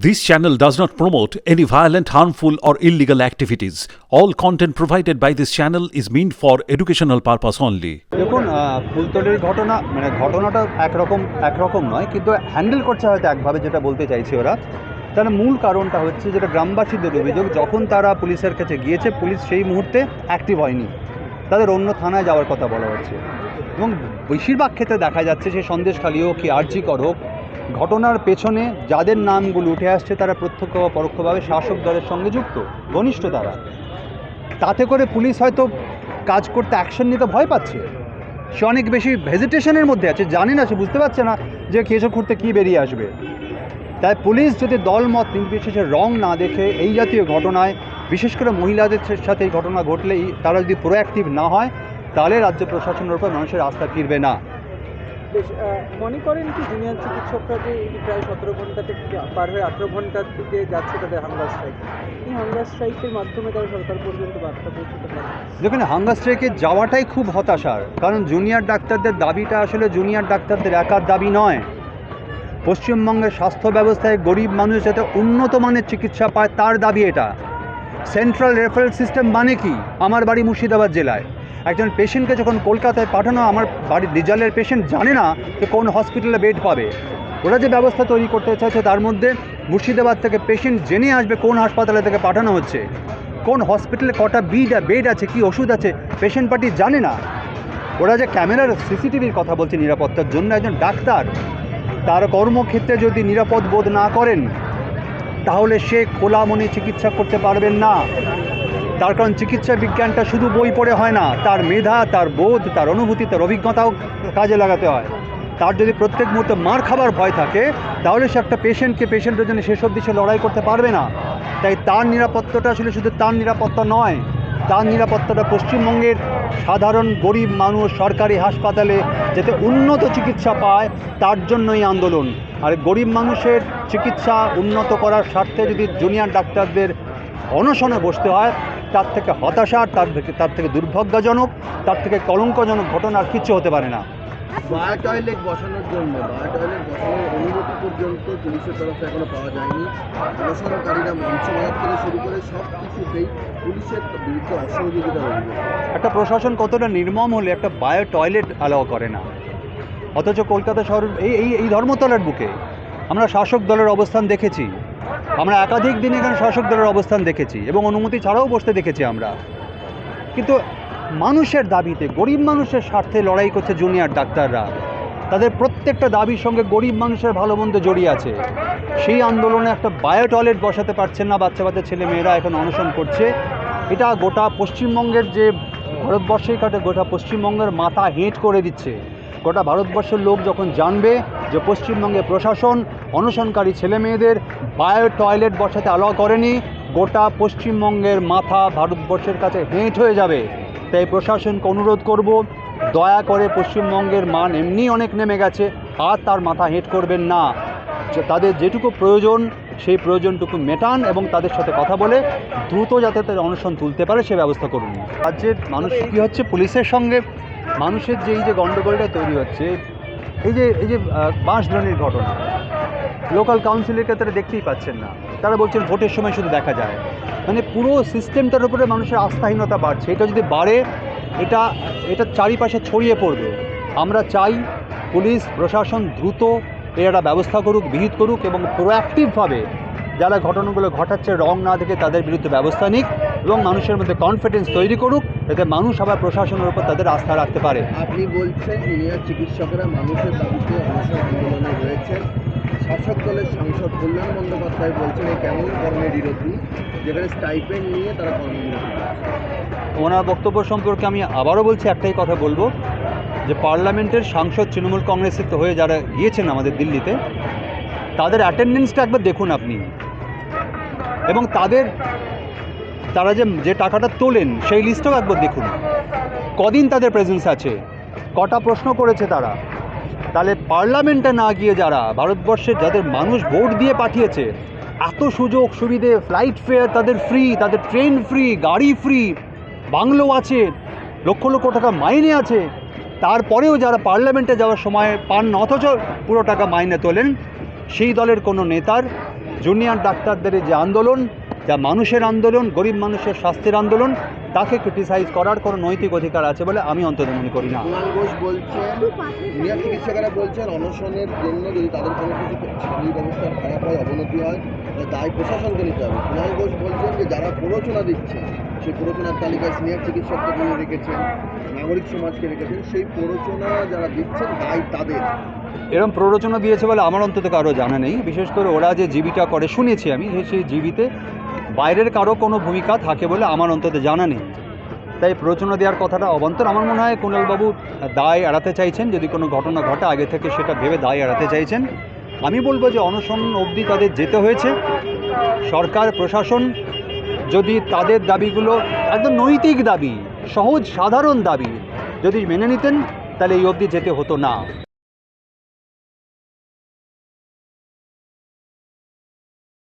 This channel does not promote any violent, harmful, or illegal activities. All content provided by this channel is meant for educational purpose only. দেখুন ফুলতলির ঘটনা মানে ঘটনাটা একরকম একরকম নয় কিন্তু হ্যান্ডেল করছে হয়তো একভাবে যেটা বলতে চাইছে ওরা তার মূল কারণটা হচ্ছে যেটা গ্রামবাসীদের অভিযোগ যখন তারা পুলিশের কাছে গিয়েছে পুলিশ সেই মুহূর্তে অ্যাক্টিভ হয়নি তাদের অন্য থানায় যাওয়ার কথা বলা হচ্ছে এবং বেশিরভাগ ক্ষেত্রে দেখা যাচ্ছে সে সন্দেশখালী হোক কি আর্জিকর হোক ঘটনার পেছনে যাদের নামগুলো উঠে আসছে তারা প্রত্যক্ষ বা পরোক্ষভাবে শাসক দলের সঙ্গে যুক্ত, ঘনিষ্ঠ তারা। তাতে করে পুলিশ হয়তো কাজ করতে অ্যাকশন নিতে ভয় পাচ্ছে। সে অনেক বেশি ভেজিটেশনের মধ্যে আছে, জানি না, সে বুঝতে পারছে না যে কেঁচো খুঁড়তে কী বেরিয়ে আসবে। তাই পুলিশ যদি দলমত নির্বিশেষে রং না দেখে এই জাতীয় ঘটনায়, বিশেষ করে মহিলাদের সাথে এই ঘটনা ঘটলে এই- তারা যদি প্রোঅ্যাক্টিভ না হয়, তাহলে রাজ্য প্রশাসনের উপর মানুষের আস্থা ফিরবে না। বেশ মনে করেন কি জুনিয়র চিকিৎসকরা যে প্রায় সতেরো ঘণ্টা থেকে পার হয়ে আঠেরো ঘণ্টার দিকে যাচ্ছে তাদের হাঙ্গার স্ট্রাইক এই হাঙ্গার স্ট্রাইকের মাধ্যমে তারা সরকার পর্যন্ত বার্তা পৌঁছতে পারে। দেখুন হাঙ্গার স্ট্রাইকে যাওয়াটাই খুব হতাশার, কারণ জুনিয়র ডাক্তারদের দাবিটা আসলে জুনিয়র ডাক্তারদের একার দাবি নয়। পশ্চিমবঙ্গের স্বাস্থ্য ব্যবস্থায় গরিব মানুষ যাতে উন্নত মানের চিকিৎসা পায়, তার দাবি এটা। সেন্ট্রাল রেফারেল সিস্টেম মানে কি? আমার বাড়ি মুর্শিদাবাদ জেলায়। একজন পেশেন্টকে যখন কলকাতায় পাঠানো, আমার বাড়ির রিজাল্টের পেশেন্ট জানে না যে কোন হসপিটালে বেড পাবে। ওরা যে ব্যবস্থা তৈরি করতে চাইছে, তার মধ্যে মুর্শিদাবাদ থেকে পেশেন্ট জেনে আসবে কোন হাসপাতালে থেকে পাঠানো হচ্ছে। কোন হসপিটালে কটা বিড বেড আছে, কি ওষুধ আছে পেশেন্ট পার্টি জানে না। ওরা যে ক্যামেরার সিসিটিভির কথা বলছে নিরাপত্তার জন্য একজন ডাক্তার, তার কর্মক্ষেত্রে যদি নিরাপদ বোধ না করেন, তাহলে সে খোলা মনে চিকিৎসা করতে পারবেন না। তার কারণ চিকিৎসা বিজ্ঞানটা শুধু বই পড়ে হয় না, তার মেধা, তার বোধ, তার অনুভূতি, তার অভিজ্ঞতাও কাজে লাগাতে হয়। তার যদি প্রত্যেক মুহূর্তে মার খাবার ভয় থাকে, তাহলে সে একটা পেশেন্টকে পেশেন্টের জন্য শেষ অবধি লড়াই করতে পারবে না। তাই তার নিরাপত্তাটা আসলে শুধু তার নিরাপত্তা নয়, তার নিরাপত্তাটা পশ্চিমবঙ্গের সাধারণ গরিব মানুষ, সরকারি হাসপাতালে যাতে উন্নত চিকিৎসা পায়, তার জন্যই আন্দোলন। আর গরিব মানুষের চিকিৎসা উন্নত করার স্বার্থে যদি জুনিয়র ডাক্তারদের অনশনে বসতে হয় তার থেকে হতাশা তার থেকে তার থেকে দুর্ভাগ্যজনক তার থেকে কলঙ্কজনক ঘটনা আর কিচ্ছু হতে পারে না। বায়ো টয়লেট বসানোর জন্য বায়ো টয়লেট বসানোর অনুমতি পর্যন্ত পুলিশের তরফে এখনও পাওয়া যায়নি। অনশনকারীরা মঞ্চ বাজার থেকে শুরু করে সব কিছুতেই পুলিশের বিরুদ্ধে অসহযোগিতার একটা প্রশাসন কতটা নির্মম হলে একটা বায়ো টয়লেট অ্যালাও করে না। অথচ কলকাতা শহরের এই এই এই ধর্মতলার বুকে আমরা শাসক দলের অবস্থান দেখেছি। আমরা একাধিক দিন এখানে শাসক দলের অবস্থান দেখেছি এবং অনুমতি ছাড়াও বসতে দেখেছি আমরা। কিন্তু মানুষের দাবিতে, গরিব মানুষের স্বার্থে লড়াই করছে জুনিয়র ডাক্তাররা। তাদের প্রত্যেকটা দাবির সঙ্গে গরিব মানুষের ভালো মন্দ জড়িয়ে আছে। সেই আন্দোলনে একটা বায়ো টয়লেট বসাতে পারছেন না বাচ্চা বাচ্চা ছেলে মেয়েরা এখন অনশন করছে। এটা গোটা পশ্চিমবঙ্গের যে ভারতবর্ষেই কাটে গোটা পশ্চিমবঙ্গের মাথা হেঁট করে দিচ্ছে। গোটা ভারতবর্ষের লোক যখন জানবে যে পশ্চিমবঙ্গে প্রশাসন অনশনকারী ছেলে মেয়েদের বায়ো টয়লেট বসাতে অ্যালাউ করেনি, গোটা পশ্চিমবঙ্গের মাথা ভারতবর্ষের কাছে হেঁট হয়ে যাবে। তাই প্রশাসনকে অনুরোধ করব, দয়া করে পশ্চিমবঙ্গের মান এমনি অনেক নেমে গেছে, আর তার মাথা হেঁট করবেন না। তাদের যেটুকু প্রয়োজন, সেই প্রয়োজনটুকু মেটান এবং তাদের সাথে কথা বলে দ্রুত যাতে তাদের অনশন তুলতে পারে সে ব্যবস্থা করুন। রাজ্যের মানুষ কী হচ্ছে? পুলিশের সঙ্গে মানুষের যে এই যে গণ্ডগোলটা তৈরি হচ্ছে, এই যে এই যে বাঁশদ্রোণীর ঘটনা লোকাল কাউন্সিলের ক্ষেত্রে দেখতেই পাচ্ছেন না। তারা বলছেন ভোটের সময় শুধু দেখা যায়। মানে পুরো সিস্টেমটার উপরে মানুষের আস্থাহীনতা বাড়ছে। এটা যদি বাড়ে, এটা এটা চারিপাশে ছড়িয়ে পড়বে। আমরা চাই পুলিশ, প্রশাসন দ্রুত এর ব্যবস্থা করুক, বিহিত করুক এবং প্রোঅ্যাক্টিভভাবে যারা ঘটনাগুলো ঘটাচ্ছে, রং না দেখে তাদের বিরুদ্ধে ব্যবস্থা নিক। এবং মানুষের মধ্যে কনফিডেন্স তৈরি করুক যাতে মানুষ আবার প্রশাসনের উপর তাদের আস্থা রাখতে পারে। আপনি বলছেন জুনিয়র চিকিৎসকরা মানুষের দাবিতে অনশন আন্দোলনে রয়েছে। শাসক দলের সাংসদ কল্যাণ বন্দ্যোপাধ্যায় বলছেন এই কেমন কর্মের বিরোধী যেখানে স্টাইপেন্ড নিয়ে তারা কর্মবিরতি। ওনার বক্তব্য সম্পর্কে আমি আবারও বলছি একটাই কথা বলব যে পার্লামেন্টের সাংসদ তৃণমূল কংগ্রেসের তো হয়ে যারা গিয়েছেন আমাদের দিল্লিতে তাদের অ্যাটেন্ডেন্সটা একবার দেখুন আপনি। এবং তাদের তারা যে যে টাকাটা তোলেন, সেই লিস্টটাও একবার দেখুন। কদিন তাদের প্রেজেন্স আছে? কটা প্রশ্ন করেছে তারা? তাহলে পার্লামেন্টে না গিয়ে যারা, ভারতবর্ষের যাদের মানুষ ভোট দিয়ে পাঠিয়েছে, এত সুযোগ সুবিধে ফ্লাইট ফেয়ার তাদের ফ্রি তাদের ট্রেন ফ্রি গাড়ি ফ্রি বাংলো আছে, লক্ষ লক্ষ টাকা মাইনে আছে। তারপরেও যারা পার্লামেন্টে যাওয়ার সময় পান না অথচ পুরো টাকা মাইনে তোলেন, সেই দলের কোনো নেতার জুনিয়র ডাক্তারদের যে আন্দোলন যা মানুষের আন্দোলন গরিব মানুষের স্বাস্থ্যের আন্দোলন তাকে ক্রিটিসাইজ করার কোনো নৈতিক অধিকার আছে বলে আমি অন্তত মনে করি না। ঘোষ বলছেন চিকিৎসকেরা বলছেন অনশনের জন্য যদি তাদের কোনো কিছু শারীরিক অবস্থা খারাপ হয় অবনতি হয় দায় প্রশাসনকে নিতে হবে। কুণাল ঘোষ বলছেন যে যারা প্ররোচনা দিচ্ছে সেই প্ররোচনার তালিকায় সিনিয়র চিকিৎসককে রেখেছেন নাগরিক সমাজকে রেখেছেন সেই প্ররোচনা যারা দিচ্ছেন দায় তাদের। এরকম প্ররোচনা দিয়েছে বলে আমার অন্তত কারও জানা নেই। বিশেষ করে ওরা যে জীবিকা করে শুনেছি আমি সেই জীবিতে বাইরের কারও কোনো ভূমিকা থাকে বলে আমার অন্তত জানা নেই। তাই প্ররোচনা দেওয়ার কথাটা অবান্তর। আমার মনে হয় কুণালবাবু দায় এড়াতে চাইছেন, যদি কোনো ঘটনা ঘটে আগে থেকে সেটা ভেবে দায় এড়াতে চাইছেন। আমি বলব যে অনশন অবধি তাদের যেতে হয়েছে। সরকার, প্রশাসন যদি তাদের দাবিগুলো একদম নৈতিক দাবি, সহজ, সাধারণ দাবি যদি মেনে নিতেন, তাহলে এই অবধি যেতে হতো না।